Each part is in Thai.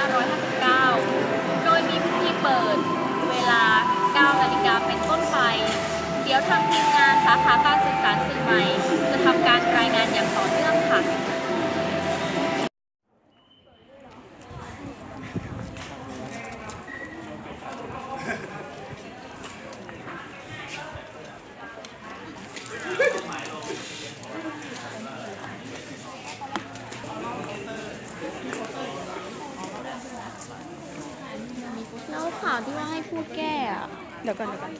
2559 โดยมีพิธีเปิดเวลา 9 นาฬิกาเป็นต้นไป เดี๋ยวทางทีมงานสาขาการสื่อสารสื่อใหม่ จะทำการรายงานอย่างต่อเนื่อง แล้วข่าวที่ว่าให้พูดแก้อะเดี๋ยวก่อนเดี๋ยวก่อน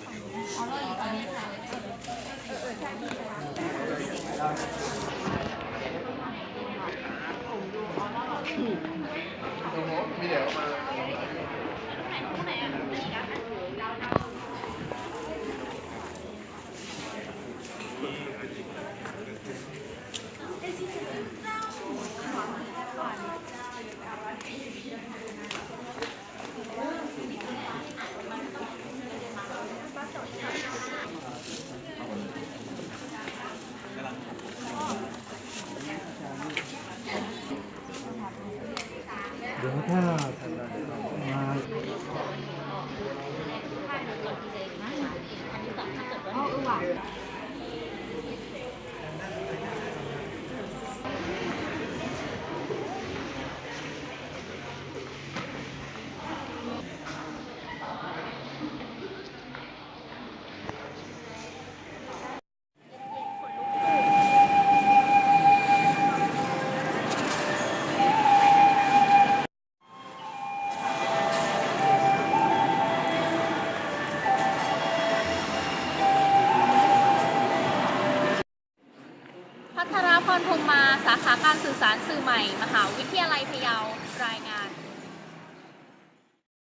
มีเดี๋ยวมา เดี๋ยวถ้ามาอ๋ออือว่ะ พัทรพรพงมา สาขาการสื่อสารสื่อใหม่ มหาวิทยาลัยพะเยารายงาน